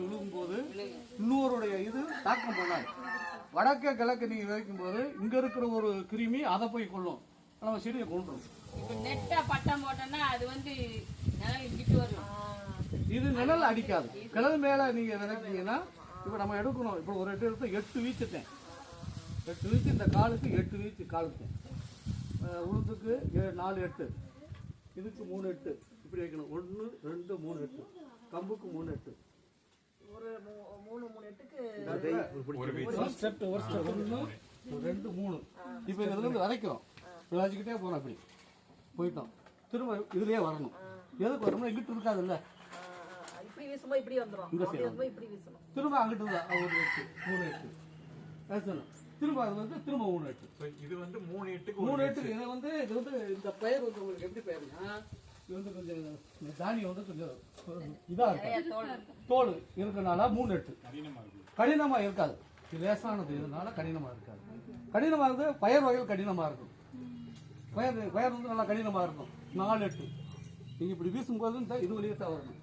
விழுகும்போது இன்னொருடைய இது தாக்கம் பண்ணாது. வடக்க கிழக்கு நீங்க வைக்கும் போது இங்க இருக்கிற ஒரு கிருமி அதை போய் கொள்ளும் நம்ம செடியை கொண்டுரும் இப்ப நெட்டா பட்டம் போட்டோம்னா அது வந்து இது நிழல் அடிக்காது. கிழல் மேல நீங்க விதைச்சீங்கன்னா இப்போ நம்ம எடுக்கணும். இப்போ ஒரு எட்டு எடுத்து எட்டு வீச்சுட்டேன். எட்டு வீச்சு இந்த காலுக்கு எட்டு வீச்சு காலுக்கு. உளுந்துக்கு நாலு எட்டு. இதுக்கு மூணு எட்டு. இப்படி வைக்கணும். ஒன்று ரெண்டு மூணு எட்டு. கம்புக்கு மூணு எட்டு. ஒரு மூணு மூணு எட்டுக்கு ஒரு ஸ்டெப் ஒன்று ரெண்டு மூணு. இப்போ இதுல இருந்து விதைக்கிறோம் விதைச்சிக்கிட்டே போகிறோம் அப்படி. போயிட்டோம். திரும்ப இதுலயே வரணும். எதுக்கு வரணும்னா இங்கிட்டு இருக்காதுல்ல? திரும்ப அங்கிட்டு தான் ஒரு எட்டு மூணு எட்டு. பேசணும் திரும்ப அது வந்து திரும்ப மூணு எட்டு. இது வந்து மூணு எட்டுக்கு மூணு எட்டுக்கு இதை வந்து இது வந்து இந்த பயிர் வந்து உங்களுக்கு எப்படி பயிருங்க இது வந்து கொஞ்சம் இந்த தானியம் வந்து கொஞ்சம் இதாக இருக்கும் தோல் இருக்கனால மூணு எட்டு. கடினமாக இருக்காது. லேசானது இதனால கடினமாக இருக்காது. கடினமாக இருந்து பயிர் வகைகள் கடினமாக இருக்கும். பயிர் பயிர் வந்து நல்லா கடினமாக இருக்கும். நாலு எட்டு. நீங்கள் இப்படி வீசும்போது இந்த இது வழியே தான் வரணும்.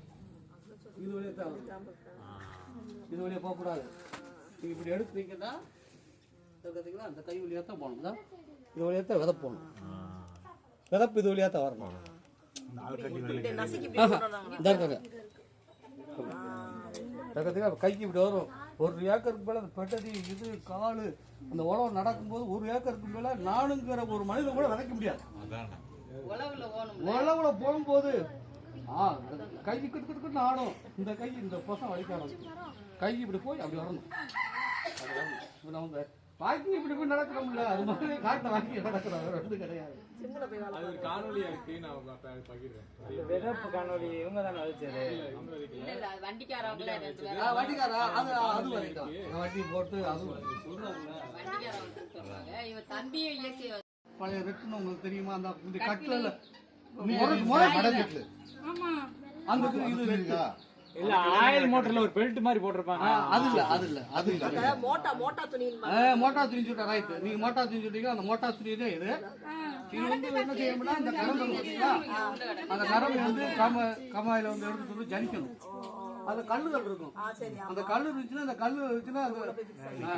இது வழியே தான் வரணும். இது வழியே போகக்கூடாது நீங்கள் இப்படி எடுத்தீங்கன்னா பார்த்தீங்களா அந்த கை வழியாக தான் போகணும். இதா, இது வழியாக தான் விதை போகணும் விதப்பு இது வழியாக தான் வரணும். கைக்கு இப்படி வரும் ஒரு ஏக்கருக்கு மேலே அந்த பெட்டதி இது காலு அந்த உழவு நடக்கும்போது ஒரு ஏக்கருக்கு மேலே நானுங்கிற ஒரு மனிதன் கூட விதைக்க முடியாது. உழவுல போகும்போது ஆ கை கிட்டு கிட்டு கிட்டு ஆடும் இந்த கை இந்த பசம் வலிக்க ஆரம்பிக்கும் கை இப்படி போய் அப்படி வரணும். அப்படி வரணும் இப்போ நம்ம வாக்கி இப்படி போய் நடக்கிறோம்ல? அது மாதிரி காட்டை வாங்கி நடக்கிறோம். ஒன்றும் கிடையாது. சிம்மில் போய் வேலை அது ஒரு காணொலியா இருக்கு. நான் ப- ப- பகிர்றேன். விதப்பு காணொலி இவங்க தானே வச்சது இல்ல இல்ல அது வண்டிக்காரவங்களே ரெண்டு பேரும் ஆ, வண்டிக்காரா? அது அது வரைக்கும் வண்டி போட்டு அது சொல்றாங்க. இவன் தம்பியை இயற்கை பழைய உங்களுக்கு தெரியுமா? அந்த இந்த கட்டில. முறை ஆமா. அந்த இது- இல்ல ஆயில் மோட்டர்ல ஒரு பெல்ட் மாதிரி போட்டிருப்பாங்க. அது இல்ல அது இல்ல அது இல்ல. மோட்டா மோட்டா ஆ, மோட்டா துணி சொல்லிட்டேன் ரைட் நீங்க மோட்டா துணி சொல்லிட்டீங்க அந்த மோட்டா துணி தான் இது. இது வந்து என்ன செய்யணும்னா இந்த பார்த்தீங்களா? அந்த கரம்பை வந்து கம கமாயில வந்து எடுத்து வந்து ஜலிக்கணும் அந்த கல்லுகள் இருக்கும். அந்த கல்லு இருந்துச்சுன்னா அந்த கல்லு இருந்துச்சுன்னா அது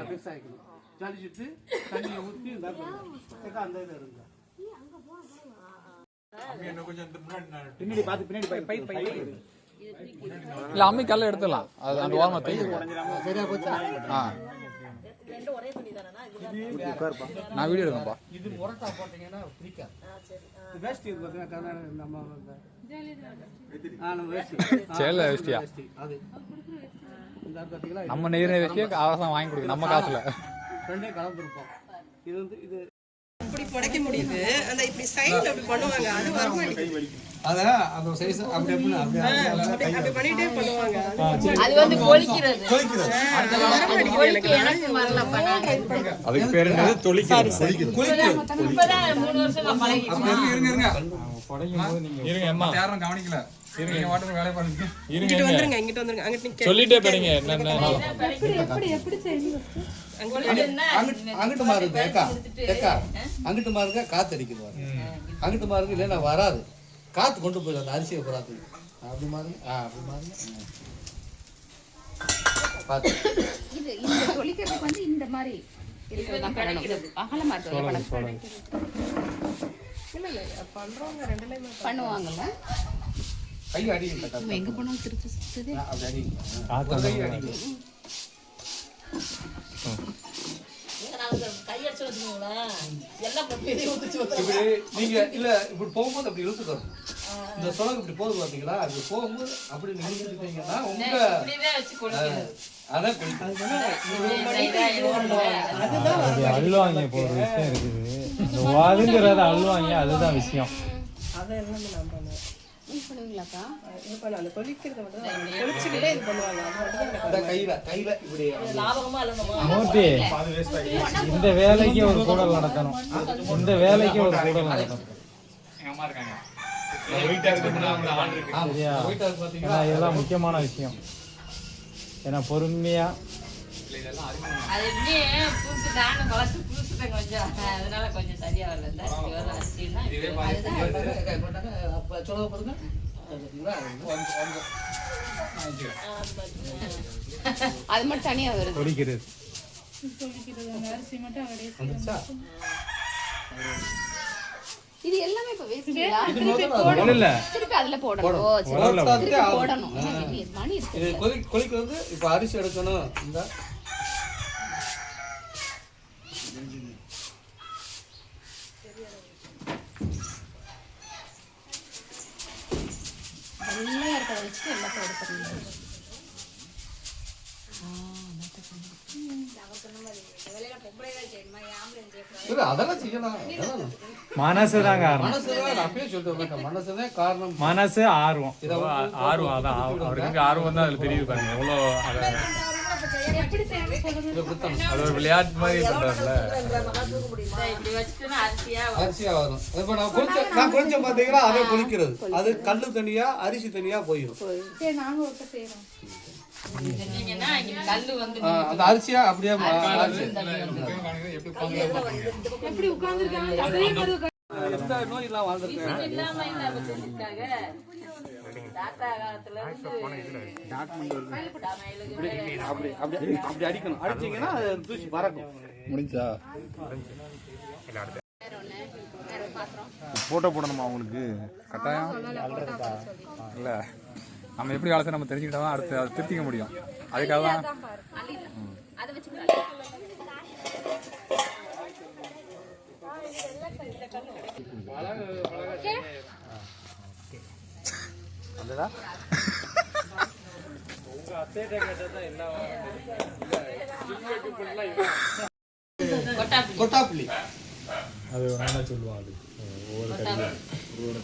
ஃபிக்ஸ் ஆகிக்கணும் ஜலிச்சுட்டு தண்ணியை ஊற்றி அந்த முன்னாடி நான் பின்னாடி பார்த்து பின்னாடி பை பை பை. இல்ல அம்மி கல்ல எடுத்துடலாம். அது அந்த ஓரமா தைக்க சரியா போச்சா ஆ. நான் வீடியோ எடுக்கேன்ப்பா இது முரட்டா போட்டீங்கன்னா பிடிக்காது. ஆ சரி ஆ இது வேஷ்டி இருக்கு பார்த்தீங்கன்னா கர்நாடக நம்ம ஆ, நம்ம வேஷ்டி. சேல வேஷ்டியா? அது. நம்ம வேஷ்டியே வாங்கி கொடுக்கு நம்ம காசுல. ரெண்டே கலந்துருப்போம். இது வந்து இது இப்படி புடைக்க முடியுது. அந்த இப்படி சைடுல அப்படி பண்ணுவாங்க. அது வர மாட்டேங்குது அதான் அந்த சைஸ் அப்படி அப்படி பண்ணிட்டே பண்ணுவாங்க. அது வந்து கொலிக்கிறது கொலிக்கிறது அதுக்கு பேர் என்னது? தொளிக்கிறது இப்பதான் மூணு வருஷம் நான் பழகி இருங்க இருங்க நீங்க இருங்க அம்மா. யாரும் கவனிக்கல. இருங்க இருங்க இருங்க சொல்லிட்டே போறீங்க என்னென்ன அங்கிட்டு அங்கிட்டு மாறுங்க ஏக்கா ஏக்கா அங்கிட்டு மாறுங்க காத்து அடிக்குது பாருங்க. அங்கிட்டு மாறுங்க இல்லைன்னா வராது. காத்து கொண்டு போயிடும் அந்த அரிசியை புறாத்து அப்படி மாறுங்க ஆ அப்படி மாறுங்க ம். பார்த்து இது இந்த தொளிக்கிறதுக்கு வந்து இந்த மாதிரி இருக்கிறது தான் பண்ணணும். அகலமா இருக்கிறது பழக்கம் இல்ல இல்ல பண்றவங்க ரெண்டுலயுமே பண்ணுவாங்கல்ல? கை அடிங்க எங்க போனாலும் அப்படி அடிங்க. கை அடிங்க. நீங்க கையடிச்சு வச்சுக்கோங்களேன் எல்லாம் ஊத்திச்சு இப்படி நீங்க இல்ல இப்படி போகும்போது அப்படி இழுத்துக்கணும் இந்த இப்படி போகுது பாத்தீங்களா? அப்படி போகும்போது அப்படி நீங்க இழுத்துட்டீங்கன்னா உங்க அதான் அது அள்ளுவாங்க இப்போ ஒரு விஷயம் இருக்குது. இந்த வாதுங்கிறத அள்ளுவாங்க அதுதான் விஷயம். அதை எல்லாமே நான் பண்ணுவேன் நீங்க பண்ணுவீங்களாக்கா? இது பண்ண அந்த தொளிக்கிறத மட்டும் தான் தொளிச்சுக்கிட்டே இது பண்ணுவாங்க. அது மட்டும் தான் எனக்கு இந்த கையில கையில இப்படி லாபகமா இல்லைங்கம்மா மூர்த்தி இந்த வேலைக்கு ஒரு கூடல் நடத்தணும். இந்த வேலைக்கு ஒரு கூடல் நடத்தணும். இதெல்லாம் முக்கியமான விஷயம். ஏன்னா பொறுமையா கொஞ்சம் அதனால கொஞ்சம் சரியா வரல சொல்ல அது மட்டும் தனியா வருது. வந்துச்சா இது எல்லாமே இப்ப வேஸ்ட்ங்களா இல்ல திருப்பி அதுல போடணும். ஓ சரி. போடணும். மணி இருக்கு. இது கொதி கொதிக்க வந்து இப்போ அரிசி எடுக்கணும். இந்த வெள்ளையா இருக்கிறத வச்சு எல்லாத்தையும் எடுத்துடணும் மனசு மனசுதான் காரணம். ஆர்வம். ஆர்வம் அதான். அவருக்கு ஆர்வம் தான் அதுல தெரியுது பாருங்க. எவ்வளோ அதை ஒரு விளையாட்டு மாதிரி வச்சுட்டுனா அரிசியா அரிசியா வரும் இப்போ நான் குளிச்ச நான் குளிச்ச பார்த்தீங்கன்னா அதே குளிக்கிறது. அது கல்லு தனியா அரிசி தனியா போயிடும் அந்த அரிசியா அப்படியே. எப்படி எந்த நோய் இல்லாம வாழ்ந்துருக்கேன் அப்படி அடிக்கணும் அடிச்சீங்கன்னா அது தூசி பறக்கும் முடிஞ்சா போட்டோ போடணுமா உங்களுக்கு கட்டாயம் இல்ல நம்ம எப்படி காலத்தை நம்ம தெரிஞ்சுக்கிட்டா தான் அடுத்து அதை திருத்திக்க முடியும் அதுக்காக தான் அதை கொட்டாப்பி கொட்டாப்புளி அது என்ன சொல்லுவாங்க அது. ஒவ்வொரு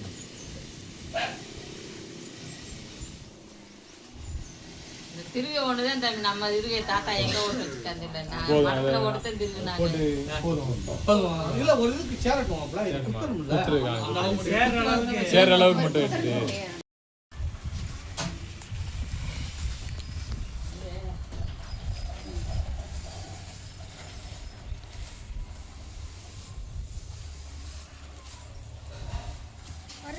ஒண்ணுதான் இந்த நம்ம திருவிய தாத்தா எங்க ஓட்டு வச்சுட்டாங்க மரத்துல நான் போதும். இல்ல ஒரு இதுக்கு சேரட்டும் சேர்ற அளவுக்கு மட்டும் எடுத்து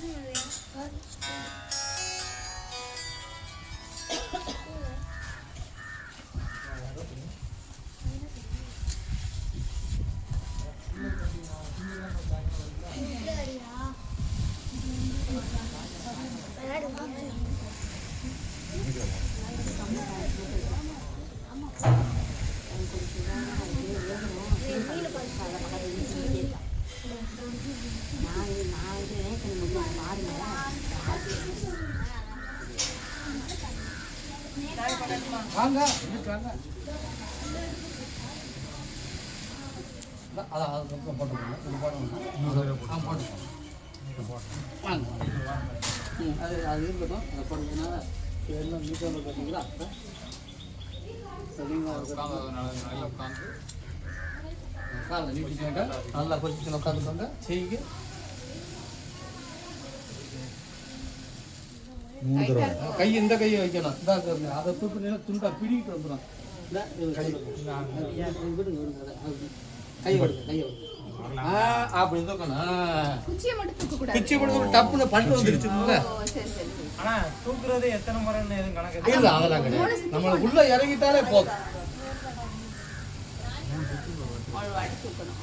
Muy. வாங்க வாங்க. அதான் அதுக்கப்புறம் போட்டுக்கோங்க இது போடணும் ஆ போட்டுக்கோங்க வாங்க. ம், அது அது இருக்கட்டும். அதை எல்லாம் பார்த்தீங்களா? சரிங்களா? நல்லா பொசிஷன் உட்காந்துக்கோங்க செய்யுங்க. கை இந்த கையை வைக்கணும். இதா பாருங்க. அதை தூக்கு துண்டா பிடிக்கிட்டு வந்துடும் உள்ள இறங்கிட்டாலே போதும். ஒரு வாட்டி தூக்கணும்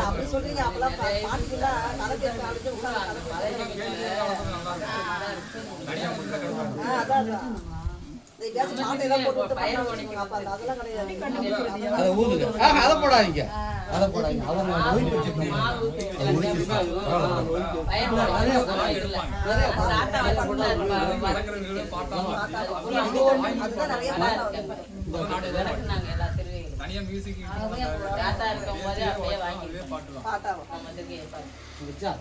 அப்படி சொல்றீங்க அப்பெல்லாம் பா- பாட்டுக்கெல்லாம் தலை பேச ஆளுக்கு ஆ, அதான், அதான். அது ஊதுங்க. அதை போடாதீங்க. அதை போடாதீங்க அதை நான் ஒதுக்கி வச்சுக்கோங்க அதை ஒதுக்கி வச்சுக்கோங்க. பரவாயில்ல, ஒதுக்கி வச்சுக்கோங்க. பயிர் போட நிறைய இல்ல தாத்தா வச்சுட்டு அதுதான் நிறைய பாட்டு விளக்குனாங்க எல்லா திருவிகளும் தனியா மியூசிக் தாத்தா இருக்கும் போதே அப்படியே வாங்கி பாட்டாவும் நம்ம திருவியை பார்த்து வச்சா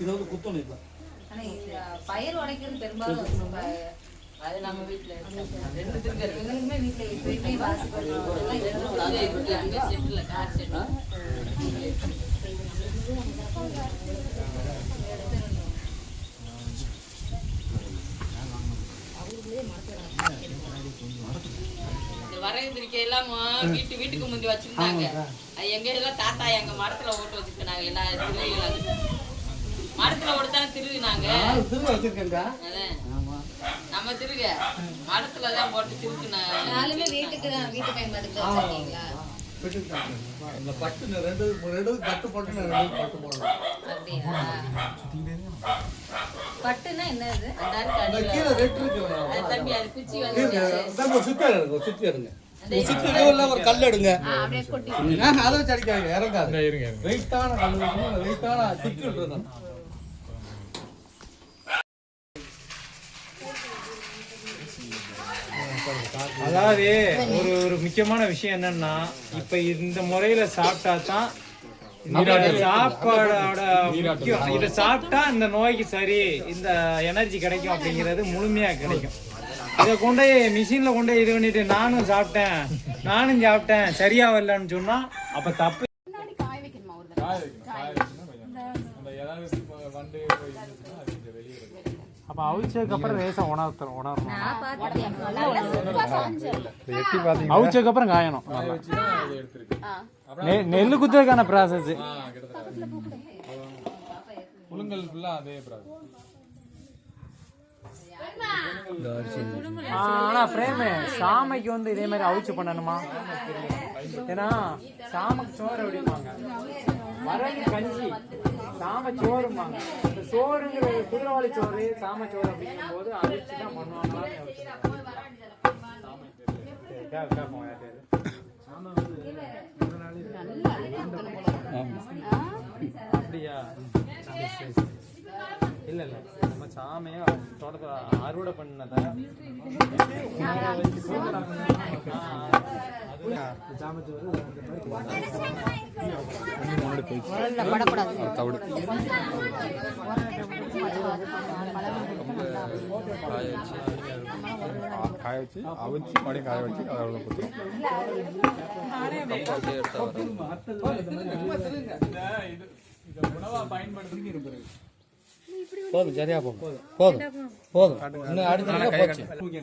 இதை வந்து குத்தணும் இப்போ பயிர் உடைக்கிறது பெரும்பாலும் அது நம்ம வீட்டுல. எங்களுக்குமே வீட்டுல இப்ப கார். இந்த வரகு எல்லாம் வீட்டு வீட்டுக்கு முந்தி வச்சிருந்தாங்க. அது எங்க எல்லாம் தாத்தா எங்க மரத்துல ஓட்டு வச்சிருக்காங்க எல்லா அது. மரத்துல ஓட்டு தானே திருவினாங்க நம்ம திருக. மரத்துல தான் போட்டு திருக்குனாங்க நாலுமே வீட்டுக்கு தான் வீட்டு பயன்பாட்டுக்கு வச்சிருக்கீங்களா? விட்டுருக்காங்க இந்த பட்டு இந்த ரெண்டு ரெண்டு பட்டு ரெண்டு பட்டு போடணும். அப்படியா? பட்டுன்னா என்னது அந்த கீழே ரெட்டு இருக்கு தம்பி அது குச்சி வந்து இந்தாங்க, சுத்தி எடுங்க சுத்தி ஒரு சுத்தி எடுங்க கல் அதை வச்சு அடிக்காதீங்க இறங்காது இருங்க இருங்க. வெயிட்டான கல் வெயிட்டான சுத்தி இருக்கணும் அதாவது ஒரு ஒரு முக்கியமான விஷயம் என்னன்னா இப்ப இந்த முறையில சாப்பிட்டா தான் இந்த சாப்பாடோட முக்கியம். இதை சாப்பிட்டா இந்த நோய்க்கு சரி இந்த எனர்ஜி கிடைக்கும் அப்படிங்கிறது முழுமையா கிடைக்கும். இதை கொண்டு போய் மிஷின்ல கொண்டு போய் இது பண்ணிட்டு நானும் சாப்பிட்டேன் நானும் சாப்பிட்டேன் சரியா வரலன்னு சொன்னா அப்ப தப்பு. அப்ப அவிச்சதுக்கு அப்புறம் லேசா உணர்த்தணும் உணரணும் அவிச்சதுக்கு அப்புறம் காயணும் நெல்லு குத்துறதுக்கான ப்ராசஸ் புழுங்கல் ஃபுல்லாக அதே ப்ராசஸ் ஆனா பிரேமு சாமைக்கு வந்து இதே மாதிரி அவிச்சு பண்ணணுமா ஏன்னா சாமைக்கு சோறு அப்படிம்பாங்க வரகு கஞ்சி சாம சோறும்பாங்க இந்த சோறுங்கிற குதிரவாளி சோறு சாம சோறு அப்படிங்கும் போது அவிச்சு தான் பண்ணுவாங்களான்னு யோசிச்சேன். சரி, கே- கேட்போம் யார்கிட்டயாவது. அப்படியா. இல்ல இல்ல நம்ம சாமையா தோட்டத்துல அறுவடை பண்ணதை ஊற வச்சு காய வச்சு அவிச்சு மறுபடியும் காய வச்சு அதை போதும் சரியா போகும். போதும். போதும். இன்னும் அடுத்த போச்சு.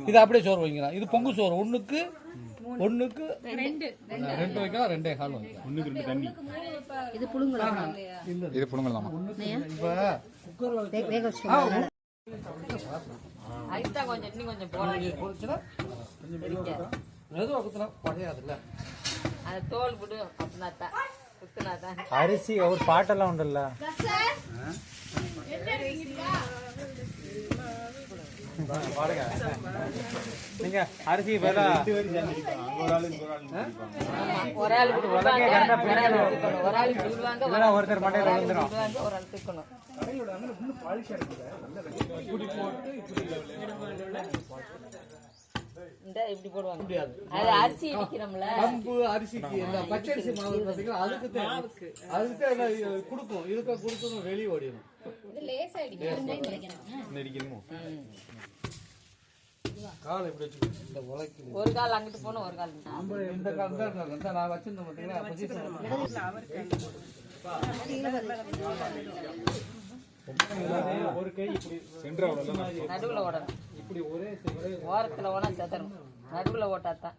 இது அப்படியே சோறு வைக்கலாம் இது பொங்கு சோறு. ஒண்ணுக்கு ஒண்ணுக்கு ரெண்டு. வைக்கலாம் ரெண்டே கால் வைக்கலாம் ஒன்றுக்கு ரெண்டு தண்ணி. இது புழுங்கலா? இது. புழுங்கல் தாமா இப்ப வேக வச்சு அதுதான் கொஞ்சம் இன்னும் கொஞ்சம் போடணும் பொரிச்சுனா மெதுவாக குத்துனா குறையாதுல்ல. அது தோல் விடு அப்படின்னா தான் குத்துனா தான் அரிசி ஒரு பாட்டெல்லாம் உண்டுல்ல? நீங்க அரிசி ஒருத்தர் மண்டையில ஆள் தூக்கணும். இந்த இப்படி போடுவாங்க. முடியாது. அது அரிசி இடிக்கிறோம்ல. கம்பு அரிசிக்கு இந்த பச்சரிசி மாவு பார்த்தீங்கன்னா அதுக்கு தான் அதுக்கு தான் கொடுக்கும். இதுக்கு கொடுக்கணும் வெளியே ஓடிடும் லேசா அடிக்கணும் இடிக்கணுமோ? காலை இப்படி வச்சுக்கணும் இந்த உலைக்கு ஒரு கால் அங்கிட்டு போகணும் ஒரு கால். இந்த கால் கால் இந்த நான் வச்சிருந்தேன் பார்த்தீங்களா பொசிஷன் ஒரு கை இப்படி. சென்ட்ரா நடுவுல ஓடணும். இப்படி ஒரே ஒரே ஓரத்துல ஓனா செதறணும். நடுவுல ஓட்டாதான்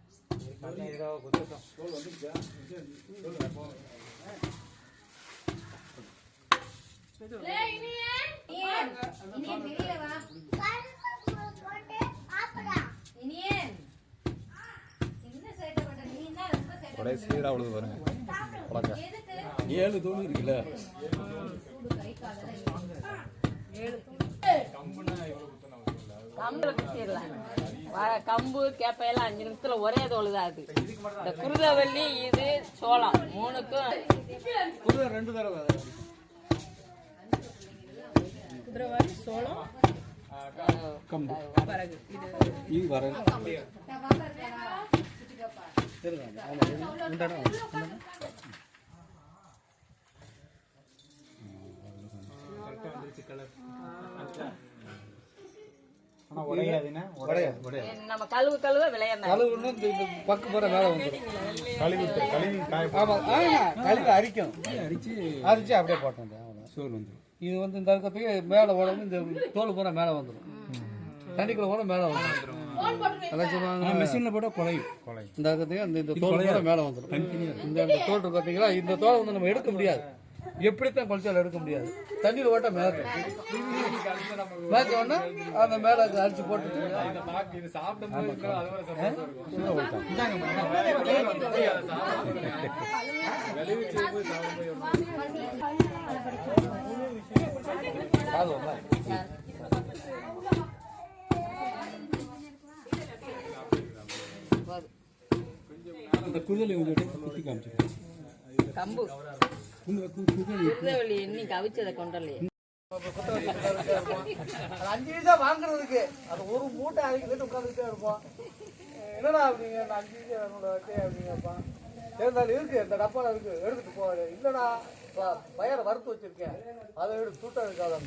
ஒரே பாருங்க. உலக ஏழு தூண் இருக்குல்ல? கம்புல குத்திடலாம் வ- கம்பு கேப்பையெல்லாம் அஞ்சு நிமிஷத்துல ஒரே தோழுதான் அது. இந்த குருதவள்ளி இது சோளம் மூணுக்கும் ரெண்டு தடவை கம்பு. இது வரகு. இருங்க, நம்ம கழுவு கழுவ விளையாடணும். கழுவுன்னா இந்த பக்கம் போற மேல வந்துடும் கழுவி கழுவி காய ஆமா ஆமா கழுவி அரிக்கும் அரிச்சு. அரிச்சு அப்படியே போட்டோம் சோறு வந்து இது வந்து இந்த இருக்கிறதுக்கு மேலே உடம்பு இந்த தோல் பூரா மேலே வந்துடும் தண்ணிக்குள்ள போனால் மேலே வந்துடும் மிஷின்ல போட்டா குறையும் இந்த பார்த்தீங்கன்னா இந்த இந்த தோல் கூட மேலே வந்துடும் இந்த தோல் இருக்கு பார்த்தீங்களா இந்த தோல் வந்து நம்ம எடுக்க முடியாது. எப்படித்தான் குளிச்சாலும் எடுக்க முடியாது தண்ணியில் ஓட்ட மேலே மேய்ச்ச உடனே அந்த மேலே. காது வந்தா. இந்த குதிரை கொஞ்சம் எடுத்து குத்தி காமிச்சிருக்கேன் கம்பு குதிரவழி எண்ணி கவிச்சதை கொண்டலையே அது அஞ்சு பைசா வாங்குறதுக்கு. அது ஒரு மூட்டை அரைக்கிட்டு உட்காந்துட்டே இருப்போம். என்னடா அப்படிங்க நான் அஞ்சு பைசா என்னோட வட்டி அப்படிங்கப்பா. இருந்தாலும் இருக்கு இந்த டப்பாவில் இருக்கு எடுத்துட்டு போ இல்லடா. ப- பயிரை வறுத்து வச்சிருக்கேன். அதை எடுத்து தூட்ட இருக்காது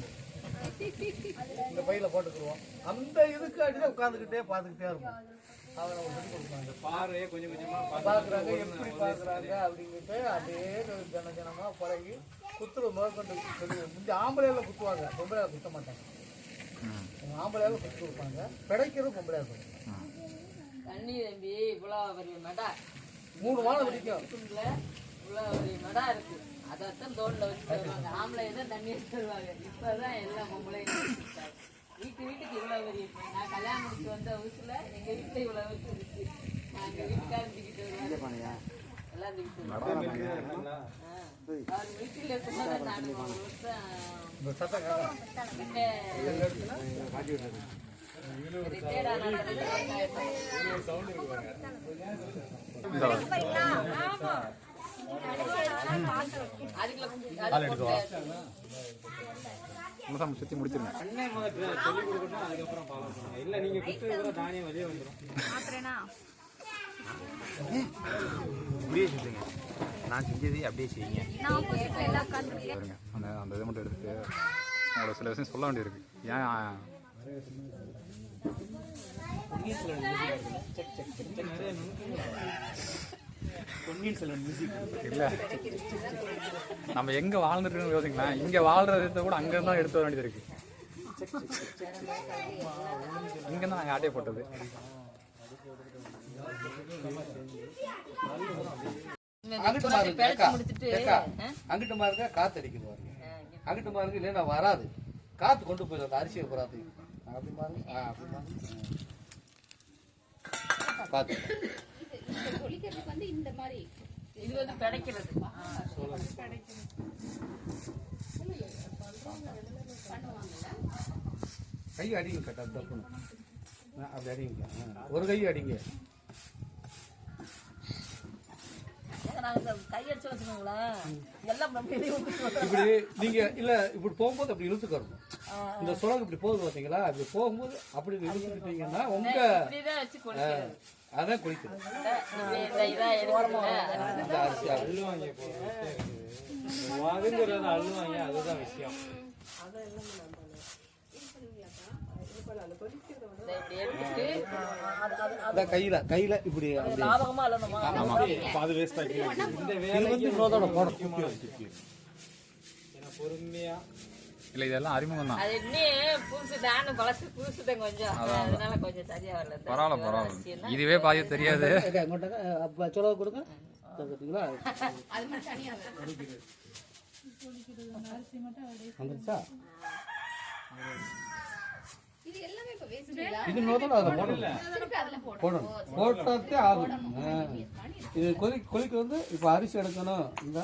இந்த பையில போட்டுக்குருவோம். அந்த இதுக்கு அடிதான் உட்காந்துக்கிட்டே பார்த்துக்கிட்டே இருப்போம். கொடுப்பாங்க பார்வையே கொஞ்சம் கொஞ்சமா பார்க்குறாங்க எப்படி பார்க்குறாங்க அப்படிங்கிட்டு அப்படியே ஜன ஜனமாக பழகி குத்துறது முதற்கொண்டு முந்தைய ஆம்பளையில குத்துவாங்க பொம்பளையில குத்த மாட்டாங்க. ஆம்பளையில குத்து கொடுப்பாங்க பிடைக்கிறது பொம்பளையா இருக்கும் தண்ணி தம்பி இவ்வளவு பெரிய மடா. மூணு வாரம் பிடிக்கும். இதுல இவ்வளவு பெரிய மடா இருக்கு. அதைத்தான் தோல்ல வச்சு தருவாங்க ஆம்பளை தான் தண்ணி எடுத்து தருவாங்க இப்பதான் எல்லாம் பொம்பளை வீட்டு வீட்டுக்கு இவ்வளவு பெரிய இப்ப நான் கல்யாணம் முடிச்சு வந்த வயசுல எங்க வீட்டுல இவ்வளவு வச்சு இருக்கு. நாங்க வீட்டுக்காரன் தூக்கிட்டு வருவாங்க எல்லாம் தூக்கிட்டு வருவாங்க ஆ. அவர் வீட்டுல இருக்கும்போது நான் ஒரு வருஷம் அதுக்குள்ள அதுக்குள்ள முழுசா சுத்தி முடிச்சிருங்க. இல்ல நீங்க குத்துறது கூட தானே வெளியே வந்துடும் அப்படியே செஞ்சுங்க நான் செஞ்சது அப்படியே செய்யுங்க. அந்த அந்த இதை மட்டும் எடுத்துட்டு உங்களோட சில விஷயம் சொல்ல வேண்டியிருக்கு. ஏன் பொன்னியின் செல்வன் மியூசிக் இல்ல. நம்ம எங்க வாழ்ந்துட்டு இருக்கோம்னு யோசிக்கலாம் இங்க வாழ்றத கூட அங்க இருந்தா எடுத்து வர வேண்டியது இருக்கு. இங்க தான் நாங்க ஆட்டையை போட்டது. அங்கிட்டு மாறுங்க காத்து அடிக்குது பாருங்க. அங்கிட்டு மாறுங்க இல்லைன்னா வராது. காத்து கொண்டு போயிடும் அந்த அரிசியை போறாது அப்படி ஆ, அப்படி. தொளிக்கிறதுக்கு வந்து இந்த மாதிரி இது வந்து பிடைக்கிறது கை அடிங்க கட்டா தப்புன்னு அப்படி அடிங்க. ஒரு கை அடிங்க. நாங்க கையடிச்சு வச்சுக்கோங்களேன். எல்லாம் வெளியே விட்டுட்டு இப்படி நீங்க இல்ல இப்படி போகும்போது அப்படி இழுத்துக்கணும். இந்த சுழல் இப்படி போகுது பாத்தீங்களா? இப்படி போகும்போது அப்படி இழுத்துக்கிட்டீங்கன்னா உங்க அதான் குளிக்குது இந்த அரிசி அள்ளுவாங்க அதுதான் விஷயம். கையில கையில இப்படி அது வேஸ்ட் இந்த வேலைக்கு வந்து போடணும். ஏன்னா பொறுமையா இல்ல இதெல்லாம் அறிமுகம் தான் அது இன்னும் புதுசு நானும் பழசு புதுசு தான் கொஞ்சம் அதனால கொஞ்சம் சரியா வரல. பரவாயில்ல பரவாயில்ல. இதுவே பாதி தெரியாது. சொல்ல கொடுங்க. வந்துருச்சா? இது எல்லாமே இப்ப வேஸ்ட் இது இன்னொருத்தோட அதை போடணும். போடணும். போட்டாத்தே ஆகும். இது கொதி கொதிக்க வந்து இப்போ அரிசி எடுக்கணும். இந்த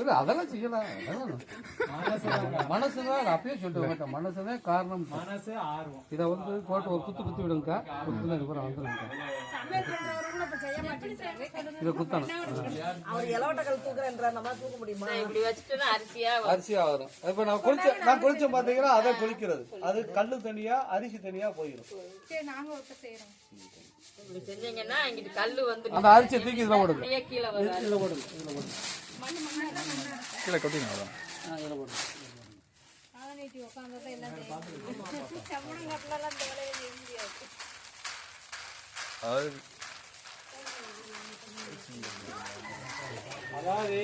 இல்ல அதெல்லாம் செய்யலாம். அதெல்லாம் மனசுதான் நான் அப்பயே சொல்லிட்டு மாட்டேன் மனசுதான் காரணம். மனசு ஆர்வம். இதை வந்து போட்டு ஒரு குத்து குத்தி விடுங்கக்கா. குத்துனா இதுக்கப்புறம் வந்துடுங்க இதை குத்தணும். அவர் இலவட்டங்கள் தூக்குறேன்ற நம்ம தூக்க முடியுமா? இப்படி வச்சுட்டு அரிசியா அரிசி ஆகும் இப்போ நான் குளிச்ச நான் குளிச்சேன் பார்த்தீங்கன்னா அதை குளிக்கிறது. அது கல்லு தனியா அரிசி தனியா போயிடும். அந்த அரிசியை தூக்கி இதில் போடுங்க. வரும். இதில் போடுங்க இதில் போடுங்க. கீழே கொட்டிங்க அவ்வளோ ஆ இதில் போடுங்க நீட்டி உட்காந்துதான் எல்லாம் செய்யணும் சம்பளம் கட்டலாம் இந்த வேலையை செய்ய முடியாது அதாவது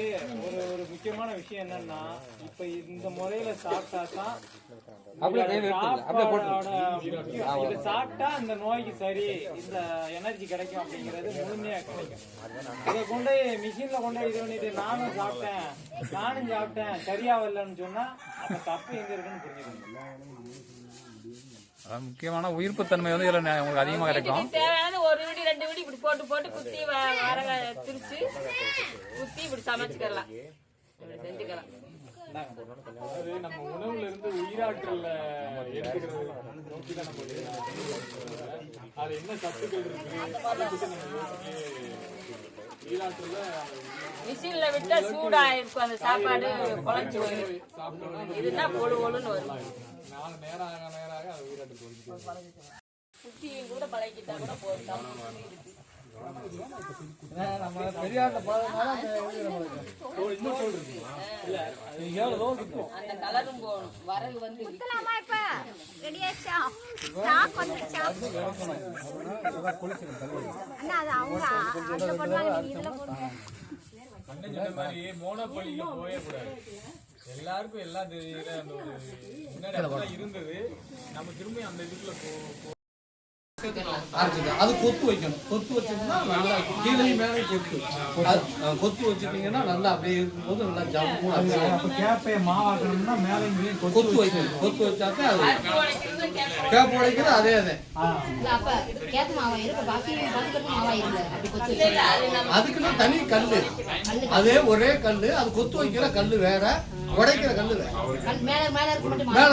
ஒரு ஒரு முக்கியமான விஷயம் என்னன்னா இப்ப இந்த முறையில சாப்பிட்டா தான். இதை சாப்பிட்டா இந்த நோய்க்கு சரி இந்த எனர்ஜி கிடைக்கும் அப்படிங்கிறது முழுமையா கிடைக்கும். இதை கொண்டு மிஷின்ல கொண்டு இது பண்ணிட்டு நானும் சாப்பிட்டேன் நானும் சாப்பிட்டேன் சரியா வரலன்னு சொன்னா அப்ப தப்பு எங்க இருக்குன்னு புரிஞ்சுக்கணும். முக்கியமான உயிர்ப்புத்தன்மை வந்து இதில் உங்களுக்கு அதிகமாக கிடைக்கும் இதுக்கு தேவையானது ஒரு விடி ரெண்டு விடி இப்படி போட்டு போட்டு குத்தி வ- வரக திரிச்சு குத்தி இப்படி சமைச்சுக்கலாம். இப்படி செஞ்சுக்கலாம். அதாவது நம்ம உணவுல இருந்து உயிராற்றல்ல எடுத்துக்கிறது. நோக்கி தான் நம்ம போயிட்டு அது என்ன சத்துக்கள் இருக்கு அதை பத்தி நம்ம யோசிக்கவே உயிராற்றல்ல மிஷின்ல விட்டா சூடா இருக்கும் அந்த சாப்பாடு குழஞ்சு வரும் இதுன்னா பொழு பொழுன்னு வரும். நாலு நேரம் ஆக நேரம் ஆக அது உயிராற்றல் குறைஞ்சிட்டே குட்டியும் கூட பழகிட்டா கூட போதும். நம்ம பெரியார்ல போறதுனால அந்த இன்னும் சொல்றீங்க அது இருக்கும் அந்த கலரும் வரகு வந்து இப்ப ரெடி ஸ்டாக் அண்ணா அது அவங்க பண்ணுவாங்க நீங்க இதுல போடுங்க அண்ணன் சொன்ன மாதிரி போயே கூடாது எல்லாருக்கும் எல்லாம் தெரியல அந்த ஒரு முன்னாடி இருந்தது. நம்ம திரும்பி அந்த இதுக்குள்ள போ அது கொத்து வைக்கணும். கொத்து வச்சோம்னா நல்லா. கீழேயும் மேலே கொத்து கொத்து வச்சுட்டீங்கன்னா நல்லா அப்படியே இருக்கும்போது நல்லா ஜம்மு அப்ப கேப்பைய மாவாக்கணும்னா மேலே கொத்து வைக்கணும். கொத்து வச்சாக்க அது கேப் உடைக்கிறது அதே அதே இல்ல அப்ப கேத்து மாவா இருக்கு. பாக்கி பாக்கி மாவா இல்ல அப்படி கொஞ்சம் அதுக்குன்னு தனி கல்லு. அதே ஒரே கல்லு. அது கொத்து வைக்கிற கல்லு வேற. உடைக்கிற கல்லு வேற. மேல மேல இருக்க மட்டும்? மேல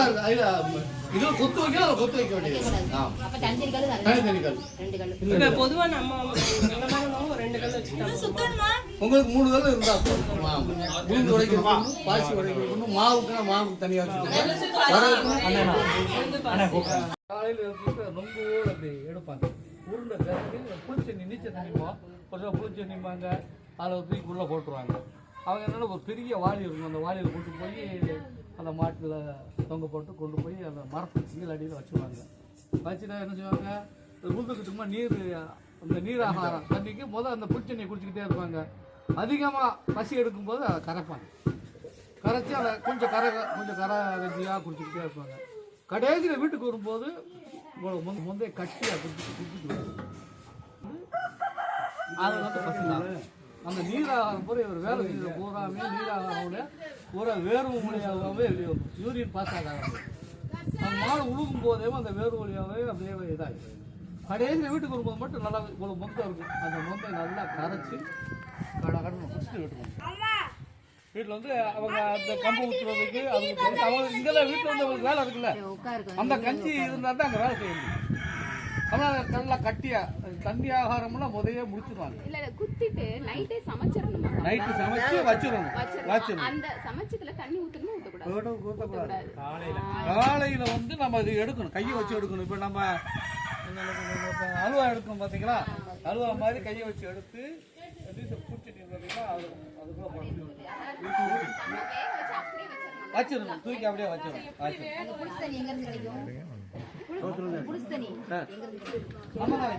இதுல இதுல கொத்து வைக்கிற அதுல கொத்து வைக்க வேண்டியது. அப்ப தனி தனி? கல் பொதுவா நம்ம ரெண்டு கல் வச்சுக்கிட்டா உங்களுக்கு மூணு கல் இருந்தா உடைக்கிறது ஒண்ணு, பாசி உடைக்கிறது ஒண்ணு, மாவுக்குன்னா மாவுக்கு தனியா வச்சுக்கணும் காலையில் நொங்கோடு அப்படி எடுப்பாங்க. உருண்டை பிறகு புளிச்செண்ணி நீச்சல் தண்ணிப்போ கொஞ்சம் புளிச்செண்ணிப்பாங்க அதில் தூக்கி உள்ளே போட்டுருவாங்க. அவங்க என்னென்னா ஒரு பெரிய வாளி இருக்கும். அந்த வாளியில் கொண்டு போய் அந்த மாட்டில் தொங்க போட்டு கொண்டு போய் அந்த மரத்துக்கு கீழ் அடியில் வச்சுருவாங்க. வச்சுட்டா என்ன செய்வாங்க? உழுதுக்கிட்டுமா நீர் அந்த நீர் ஆகாரம் தண்ணிக்கு முதல் அந்த புளிச்சண்ணியை குடிச்சிக்கிட்டே இருப்பாங்க. அதிகமாக பசி எடுக்கும்போது அதை கரைப்பாங்க. கரைச்சி அதை கொஞ்சம் கரை கொஞ்சம் கரை கஞ்சியாக குடிச்சிக்கிட்டே இருப்பாங்க. கடைசியில் வீட்டுக்கு வரும்போது இவ்வளவு முந்தை முந்தைய கட்டியாக குடிச்சு குடிச்சிட்டு அது வந்து பசங்க அந்த நீராகாரம் பூரா இவர் வேலை செய்கிற பூராமே நீராகாரம் பூரா வேர்வு மொழியாகவே யூரியன் பாஸ் ஆகாது. அந்த மாடு உழுகும் போதே அந்த வேர்வு வழியாகவே அப்படியே இதாகிடுது கடைசியில் வீட்டுக்கு வரும்போது மட்டும் நல்லா இவ்வளோ மொத்தம் இருக்கும். அந்த மொந்தை நல்லா கரைச்சி கடை கடை குடிச்சிட்டு விட்டுருவோம் வீட்டில் வந்து அவங்க அந்த கம்பு ஊற்றுறதுக்கு அதுக்கு அவங்க இங்கெல்லாம் வீட்டில் வந்து அவங்களுக்கு வேலை இருக்குல்ல. அந்த கஞ்சி இருந்தால் தான் அங்கே வேலை செய்ய முடியும். ஆனால் நல்லா கட்டியா தண்ணி ஆகாரம்லாம் முதையே முடிச்சிருவாங்க. இல்ல இல்ல குத்திட்டு நைட்டே சமைச்சிடணுமா நைட்டு சமைச்சு வச்சிடணும். வச்சிடணும். அந்த சமைச்சதுல தண்ணி ஊத்தணுமா ஊத்தக்கூடாது? ஊற்றக்கூடாது காலையில. காலையில் வந்து நம்ம இது எடுக்கணும். கையை வச்சு எடுக்கணும். இப்போ நம்ம அல்வா எடுக்கணும் பார்த்தீங்களா அல்வா மாதிரி கையை வச்சு எடுத்து பூச்சிட்டு பார்த்தீங்களா அது அதுக்குள்ளே போடணும். வச்சிடணும். தூக்கி அப்படியே வச்சிடணும். வச்சிடணும் அந்த நாள்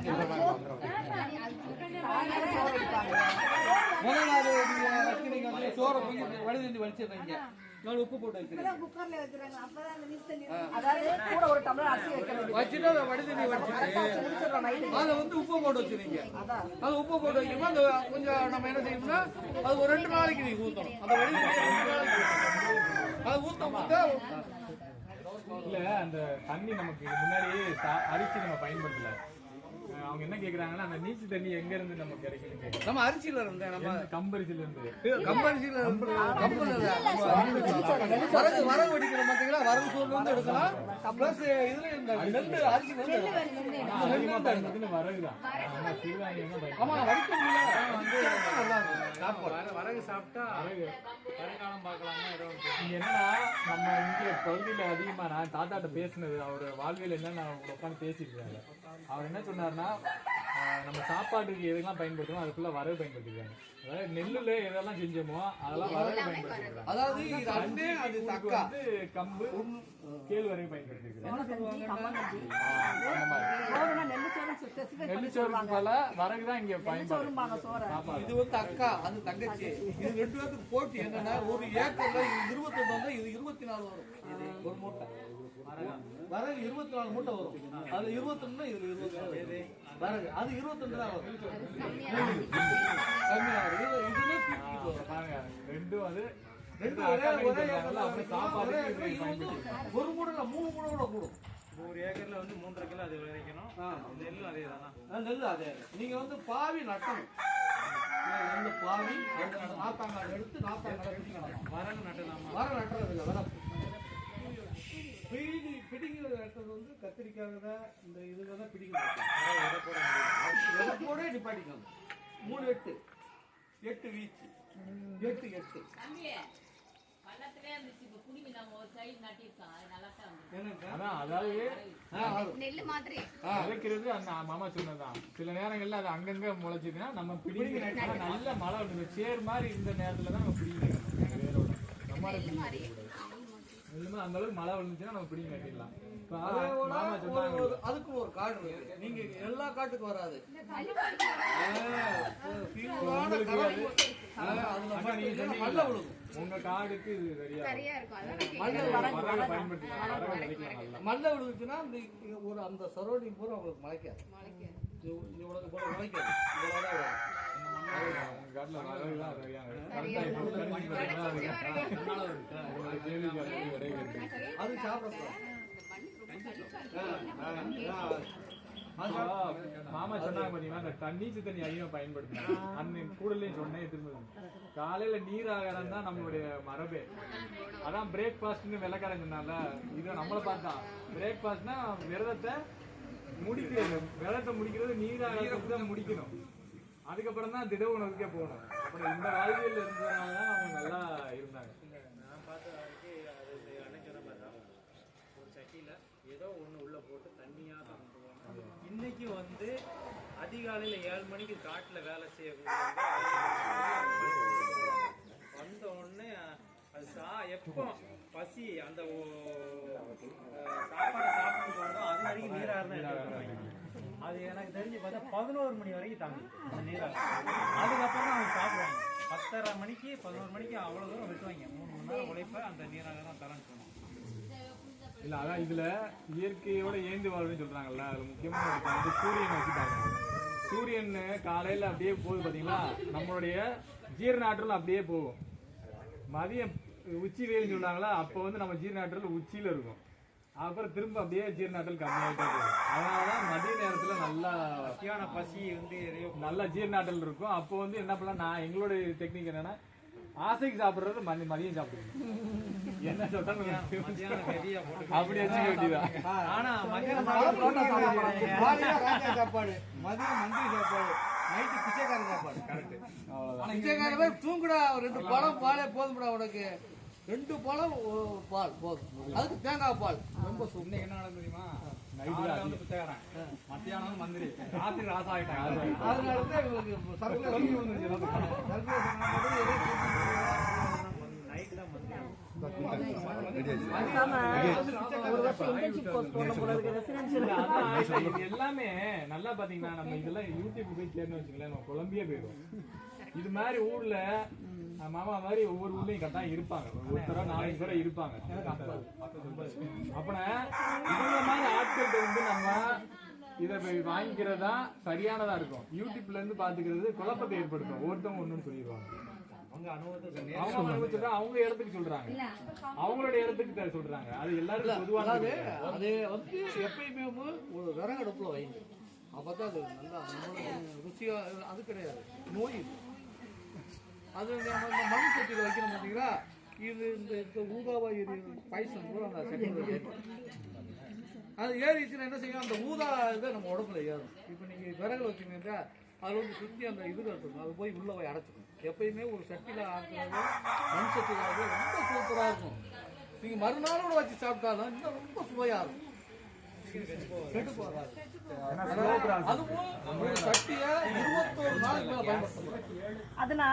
வந்து உப்பு போட்டு வைக்கிறீங்க குக்கர்ல அப்பதான் அந்த நீர் தண்ணி அதாவது கூட ஒரு டம்ளர் அரிசி அதை வடிதண்ணி வடிச்சிட்டு அதை வந்து உப்பு போட்டு வச்சிருங்க அது உப்பு போட்டு வைக்கணும் அந்த கொஞ்சம் நம்ம என்ன செய்யணும்னா அது ஒரு ரெண்டு நாளைக்கு நீங்க ஊத்தணும் அந்த வடிதண்ணி ஊத்தணும். அது ஊத்த ஊத்த இல்ல அந்த தண்ணி நமக்கு முன்னாடியே அரிசி நம்ம பயன்படுத்தல. அவங்க என்ன கேக்குறாங்கன்னா அந்த நீச்சு தண்ணி எங்க இருந்து நமக்கு கிடைக்குன்னு கேக்குறாங்க. நம்ம அரிசியில இருந்தேன் நம்ம கம்பரிசில இருந்து. வரகு வரகு வடிக்கிறோம் பாத்தீங்களா? வரகு சோறுல இருந்து எடுக்கலாம். பிளஸ் இதுல இந்த நெல்லு அரிசி வந்து வரகுதான். ஆமா வந்து வரகு சாப்பிட்டா வரகு வருங்காலம் பார்க்கலாமா என்னன்னா நம்ம இங்க பகுதியில அதிகமா நான் தாத்தாட்ட பேசினது அவர் வாழ்வியல் என்ன நான் உட்காந்து பேசிட்டு இருக்காங்க அவர் என்ன சொன்னாருன்னா ஆஹ், நம்ம சாப்பாட்டுக்கு எதுக்கெல்லாம் பயன்படுத்தணும் அதுக்குள்ள வரகு பயன்படுத்திருக்காங்க அதாவது நெல்லுல எதெல்லாம் செஞ்சோமோ அதெல்லாம் வரகு பயன்படுத்திருக்காங்க அதாவது இது அண்ணே அது கூழுக்கு தக்கா? வந்து கம்பு கேழ்வரகு பயன்படுத்திருக்காங்க என்ன சொல்லுவாங்கன்னா சோறுனா நெல்லு சோறு specific பண்ணி நெல்லிச்சோறுக்கு பல வரகு தான் இங்க பயன்படுது சோறும்பாங்க சோறை. சாப்பாடு. இது வந்து அக்கா அது தங்கச்சி. இது ரெண்டு பேருக்கு போட்டி என்னன்னா ஒரு ஏக்கர்ல இது இருபத்தொன்னு வந்தா இது இருபத்தி நாலு வரும். ஒரு மூட்டை. வரகு இருபத்தி நாலு மூட்டை வரும். அது இருபத்தொன்னு இது இருபத்தி நாலு வரகு. அது இருபத்தொன்னு தான் வரும். இதுல ரெண்டும் அது. ஒரே மூடல மூணு மூட கூட கூடும். ஒரு ஏக்கர்ல வந்து மூன்றரை கிலோ அது விளைவிக்கணும். நெல்லும் அதே தானா? ஆ, நெல்லு அதே. நீங்க வந்து பாவி நட்டணும். பாவி அந்த நாத்தாங்கால் எடுத்து பிடிக்கணும் வரகு நட்டலாமா வர நட்டுறது இல்லை வர பிடி பிடிங்கிற நட்டுறது வந்து கத்திரிக்காக தான். இந்த இதுல தான் பிடிக்கிறது. விதப்போட நிப்பாட்டிக்கணும் மூணு எட்டு. எட்டு வீச்சு. எட்டு எட்டு. மாமா சொன்னதுதான். சில நேரங்கள்ல அது அங்கங்க முளைச்சதுன்னா நம்ம பிடிங்க. ஆனா நல்ல மழை வந்து சேர் மாதிரி இந்த நேரத்துல தான் நம்ம பிடிக்கணும் வேரோட நம்ம நெல்லுமே அந்த அளவுக்கு மழை விழுந்துச்சுன்னா நம்ம பிடிங்க கட்டிடலாம். அதுக்கு ஒரு காடு இருக்கு. நீங்க எல்லா காட்டுக்கும் வராது. உங்க காடுக்கு இது சரியா மல்ல விழுந்துச்சுன்னா அந்த ஒரு அந்த சரௌண்டிங் பூரா உங்களுக்கு முளைக்காது இது- இவ்வளவு போல முளைக்காது இவ்வளவுதான் அது சாப்பிடக்கூடாது மாமா சொன்னாங்க பாத்தீங்கன்னா அந்த தண்ணீச்சு தண்ணி அதிகமா பயன்படுத்தணும் அந்த கூடலையும் சொன்னேன் திரும்ப காலையில நீர் ஆகாரம் தான் நம்மளுடைய மரபே. அதான் பிரேக்ஃபாஸ்ட்னு வெள்ளக்காரன் சொன்னால இது நம்மள பார்த்தா. பிரேக்ஃபாஸ்ட்னா விரதத்தை முடிக்கிறது விரதத்தை முடிக்கிறது நீர் முடிக்கணும். அதுக்கப்புறம் தான் திட உணவுக்கே போகணும். அப்புறம் இந்த வாழ்வியல் இருந்ததுனால தான் அவங்க நல்லா இருந்தாங்க. நான் பார்த்த வரைக்கும் அது அண்ணன் சொன்ன மாதிரி தான் ஒரு சட்டியில ஏதோ ஒண்ணு உள்ள போட்டு தண்ணியா தான் போவாங்க இன்னைக்கு வந்து அதிகாலையில ஏழு மணிக்கு காட்டுல வேலை செய்யக்கூடிய வந்த உடனே அது சா எப்போ பசி அந்த சாப்பாடை சாப்பிட்டு போனதோ அது வரைக்கும் நீராக தான் எடுத்துருவாங்க அது எனக்கு தெரிஞ்சு பார்த்தா பதினோரு மணி வரைக்கும் தாங்க அந்த நீராக அதுக்கப்புறம் அவங்க சாப்பிடுவாங்க. பத்தரை மணிக்கு பதினோரு மணிக்கு அவ்வளோ தூரம் வெட்டுவாங்க. மூணு மணி நேரம் உழைப்ப அந்த நீராக தான் தரேன்னு சொன்னாங்க. இல்ல அதான் இதுல இயற்கையோட ஏந்து வாழ்வுன்னு சொல்றாங்கல்ல அதுல முக்கியமான ஒரு வந்து சூரியன் வச்சுட்டாங்க சூரியன் காலையில அப்படியே போகுது பாத்தீங்களா? நம்மளுடைய ஜீரண ஆற்றல் அப்படியே போகும். மதியம் உச்சி வெயில் சொல்றாங்களா? அப்போ வந்து நம்ம ஜீரண ஆற்றல் உச்சியில இருக்கும். அப்புறம் திரும்ப அப்படியே ஜீரண ஆற்றல் கம்மியாயிட்டே போகும் அதனாலதான் மதிய நேரத்துல நல்லா முக்கியமான பசி வந்து நல்ல ஜீரண ஆற்றல் இருக்கும். அப்போ வந்து என்ன பண்ணலாம்? நான் எங்களுடைய டெக்னிக் என்னன்னா ஆசைக்கு சாப்பிடுறது மதி- மதியம் சாப்பிடுங்க என்ன சொல்றாங்க அப்படி வச்சுக்க வேண்டியதான் ஆனா ராஜா சாப்பாடு. மதியம் மந்திரி சாப்பாடு. நைட்டு பிச்சைக்காரன் சாப்பாடு. கரெக்ட் பிச்சைக்காரவே தூங்குடா ரெண்டு பழம் பாலே போதும்டா உனக்கு. ரெண்டு பழம் பால் போதும் அதுக்கு தேங்காய் பால் ரொம்ப சூப்பர் என்ன நடக்கும் தெரியுமா வந்து பிச்சைக்காரன் மத்தியானம் மந்திரி ராத்திரி ராசா அதனால தான் இவங்களுக்கு எல்லாமே நல்லா பாத்தீங்கன்னா நம்ம இதெல்லாம் யூடியூப் போய் தேர்ந்து வச்சுக்கலாம் நம்ம குழம்பியே போயிடும் இது மாதிரி ஊர்ல மாமா மாதிரி ஒவ்வொரு ஊர்லயும் கரெக்டா இருப்பாங்க. ஒருத்தர நாலஞ்சு பேரை இருப்பாங்க. அப்பனா இவங்க மாதிரி ஆட்கள்கிட்ட வந்து நம்ம இதை போய் வாங்கிக்கிறதா சரியானதா இருக்கும். யூடியூப்ல இருந்து பாத்துக்கிறது குழப்பத்தை ஏற்படுத்தும். ஒவ்வொருத்தவங்க ஒண்ணுன்னு சொல்லிடுவாங்க. அவங்க அனுபவத்தை சொன்னீங்க. அவங்க இடத்துக்கு சொல்றாங்க. அவங்களோட இடத்துக்கு சொல்றாங்க. அது எல்லாருக்கும் அதாவது பொதுவான அது வந்து எப்பயுமே ஒரு விறகு அடுப்புல வைங்க. அப்பதான் அது நல்லா நம்மளுக்கு ருசியா அது கிடையாது. நோய். அது நம்ம இந்த மண் சட்டியில் வைக்கணும் பார்த்தீங்களா இது இந்த ஊதாவா எரி பாய்சன் கூட அந்த சட்டியில் அது ஏறிச்சுன்னா என்ன செய்யும் அந்த ஊதா இதை நம்ம உடம்புல ஏறும். இப்போ நீங்கள் விறகு வச்சுக்கிட்டா அது வந்து சுற்றி அந்த இது இருக்கும் அது போய் உள்ளே போய் அடைச்சிக்கும் எப்பயுமே ஒரு சட்டியில் ஆக்குறது மண் சட்டியில் ஆக்குறது ரொம்ப சூப்பராக இருக்கும். நீங்கள் மறுநாளோட வச்சு சாப்பிட்டாலும் இன்னும் ரொம்ப சுவையாக இருக்கும். கெட்டு போகாது. அதுவும் ஒரு கட்டிய இருபத்தோரு நாளைக்கு மேல பயன்படுத்தணும். அதுனா